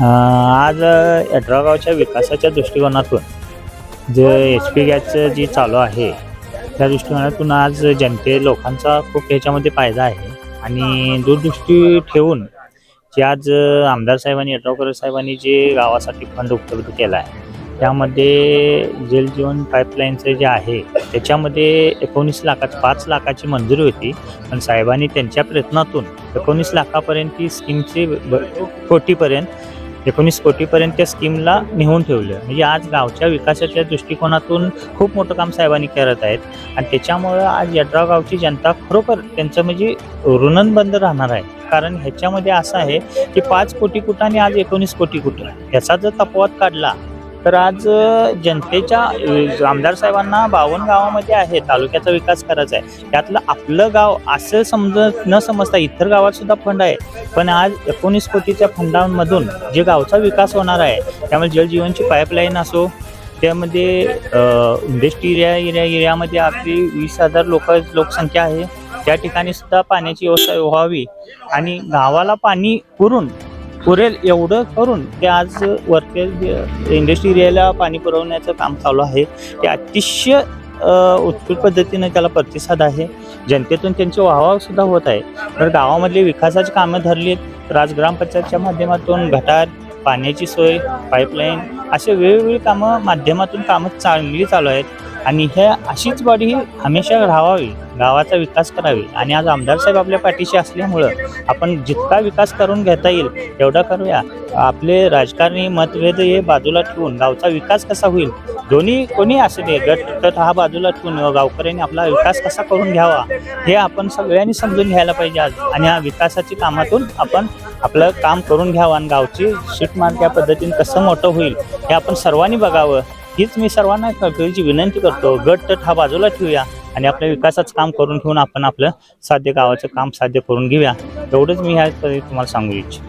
आज यड्राव गावच्या विकासाच्या दृष्टिकोनातून जे एच पी गॅसचं जी चालू आहे त्या दृष्टिकोनातून आज जनते लोकांचा खूप ह्याच्यामध्ये फायदा आहे. आणि दूरदृष्टी ठेवून जे आज आमदार साहेबांनी यड्रावकर साहेबांनी जे गावासाठी फंड उपलब्ध केला आहे त्यामध्ये जलजीवन पाईपलाईनचं जे आहे त्याच्यामध्ये एकोणीस लाखात पाच लाखाची मंजुरी होती. पण साहेबांनी त्यांच्या प्रयत्नातून एकोणीस लाखापर्यंत ती स्कीमची कोटीपर्यंत एकोणीस कोटीपर्यंत त्या स्कीमला नेऊन ठेवलं. म्हणजे आज गावच्या विकासाच्या दृष्टिकोनातून खूप मोठं काम साहेबांनी करत आहेत. आणि त्याच्यामुळं आज यड्राव गावची जनता खरोखर त्यांचं म्हणजे ऋणनबंद राहणार आहे. कारण ह्याच्यामध्ये असं आहे की पाच कोटी कुटाने आज एकोणीस कोटी कुटं ह्याचा जर तपवाद काढला तर आज जनतेच्या आमदार साहेबांना बावन्न गावामध्ये आहे तालुक्याचा विकास करायचा आहे. त्यातलं आपलं गाव असं समजत न समजता इतर गावात सुद्धा फंड आहे. पण आज एकोणीस कोटीच्या फंडांमधून जे गावचा विकास होणार आहे त्यामुळे जलजीवनची पाईपलाईन असो त्यामध्ये इंडस्ट्री एरिया एरिया एरियामध्ये आपली वीस हजार लोक लोकसंख्या आहे. त्या ठिकाणी सुद्धा पाण्याची व्यवस्था व्हावी आणि गावाला पाणी पुरून पुरेल एवढं करून ते आज वरते इंडस्ट्री एरियाला पाणी पुरवण्याचं काम चालू आहे. ते अतिशय उत्कृष्ट पद्धतीने त्याला प्रतिसाद आहे. जनतेतून त्यांची वाहवासुद्धा होत आहे. तर गावामधली विकासाची कामं धरली आहेत. तर आज ग्रामपंचायतच्या माध्यमातून गटार पाण्याची सोय पाईपलाईन असे वेगवेगळी कामं माध्यमातून कामं चांगली चालू आहेत. आणि ह्या अशीच बॉडी हमेशा राहावी गावाचा विकास करावी. आणि आज आमदार साहेब आपल्या पाठीशी असल्यामुळं आपण जितका विकास करून घेता येईल तेवढा करूया. आपले राजकारणी मतभेद हे बाजूला ठेवून गावचा विकास कसा होईल? दोन्ही कोणी असू दे गट गट हा बाजूला ठेवून गावकऱ्यांनी आपला विकास कसा करून घ्यावा हे आपण सगळ्यांनी समजून घ्यायला पाहिजे आज. आणि ह्या विकासाची कामातून आपण आपलं काम करून घ्यावं आणि गावची शीट मार्क या पद्धतीने कसं मोठं होईल हे आपण सर्वांनी बघावं. हीच मी सर्वांना कळकळीची विनंती करतो. गट तट हा बाजूला ठेवूया आणि आपल्या विकासाचं काम करून घेऊन आपण आपलं साध्य गावाचं काम साध्य करून घेऊया. एवढंच मी ह्या तुम्हाला सांगू इच्छितो.